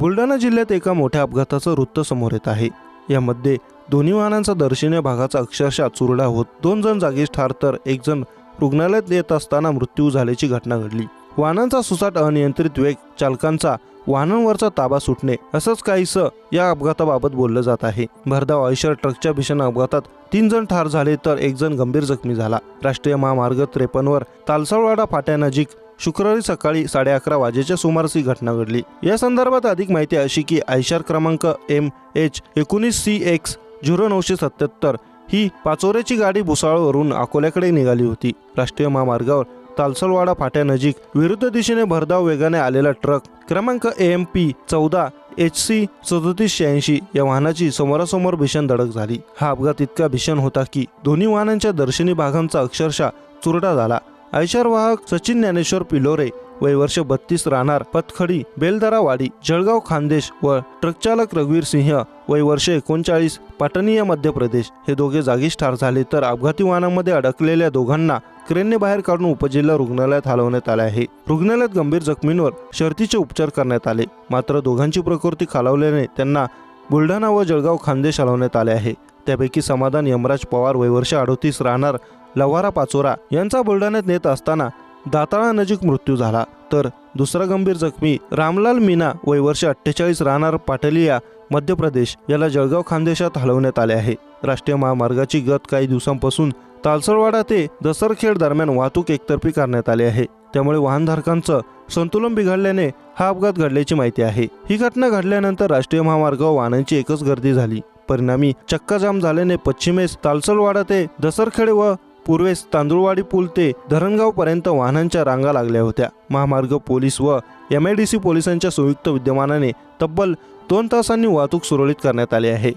बुलढाणा जिल्ह्यात एका मोठ्या अपघाताचं वृत्त समोर येत आहे. यामध्ये दोन्ही वाहनांचा दर्शनीय भागाचा अक्षरशः चुरडा होत दोन जण जागीच ठार तर एक जण रुग्णालयात येत असताना मृत्यू झाल्याची घटना घडली. वाहनांचा सुसाट अनियंत्रित वेग चालकांचा वाहनांवरचा ताबा सुटणे असंच काहीसं या अपघाताबाबत बोललं जात आहे. भरधाव आयशर ट्रकच्या भीषण अपघातात तीन जण ठार झाले तर एक जण गंभीर जखमी झाला. राष्ट्रीय महामार्ग त्रेपन्नवर तालसळवाडा फाट्यानजीक शुक्रवारी सकाळी साडे अकरा वाजेच्या सुमारास ही घटना घडली. या संदर्भात अधिक माहिती अशी की आयशार क्रमांक एम एच एकोणीस सी एक्स झिरो नऊशे सत्याहत्तर ही पाचोऱ्याची गाडी भुसाळवरून अकोल्याकडे निघाली होती. राष्ट्रीय महामार्गावर तालसलवाडा फाट्यानजीक विरुद्ध दिशेने भरधाव वेगाने आलेला ट्रक क्रमांक एम पी चौदा एच सी सदोतीस शहाऐंशी या वाहनाची समोरासमोर भीषण धडक झाली. हा अपघात इतका भीषण होता की दोन्ही वाहनांच्या दर्शनी भागांचा अक्षरशः चुरडा झाला. आयशार सचिन ज्ञानेश्वर पिलोरे वय वर्ष बत्तीस राहणार पतखडी बेलदरावाडी जळगाव खानदेश व ट्रकचालक रघुवीर सिंह वय वर्ष एकोणचाळीस पाटणीय मध्य प्रदेश. हे दोघे जागीच ठार झाले तर अपघाती वाहनामध्ये अडकलेल्या दोघांना क्रेनने बाहेर काढून उपजिल्हा रुग्णालयात हलवण्यात आले आहे. रुग्णालयात गंभीर जखमींवर शर्तीचे उपचार करण्यात आले. मात्र दोघांची प्रकृती खालावल्याने त्यांना बुलढाणा व जळगाव खानदेश हलवण्यात आले आहे. त्यापैकी समाधान यमराज पवार वयवर्ष अडोतीस राहणार लवारा पाचोरा यांचा बुलढाण्यात नेत असताना दाताळा नजीक मृत्यू झाला. तर दुसरा गंभीर जखमी रामलाल मीना वयवर्ष अठ्ठेचाळीस राहणार पाटलिया मध्य प्रदेश याला जळगाव खानदेशात हलवण्यात आले आहे. राष्ट्रीय महामार्गाची गत काही दिवसांपासून तालसरवाडा ते दसरखेड दरम्यान वाहतूक एकतर्फी करण्यात आली आहे. त्यामुळे वाहनधारकांचं संतुलन बिघडल्याने हा अपघात घडल्याची माहिती आहे. ही घटना घडल्यानंतर राष्ट्रीय महामार्गावर वाहनांची एकच गर्दी झाली. परिणामी चक्काजाम झाल्याने पश्चिमेस तालसरवाडा ते दसरखेड व पूर्वेस तांदुळवाडी पूल ते धरणगाव पर्यंत वाहनांच्या रांगा लागल्या होत्या. महामार्ग पोलीस व एम आय डी सी पोलिसांच्या संयुक्त विद्यमानाने तब्बल दोन तासांनी वाहतूक सुरळीत करण्यात आली आहे.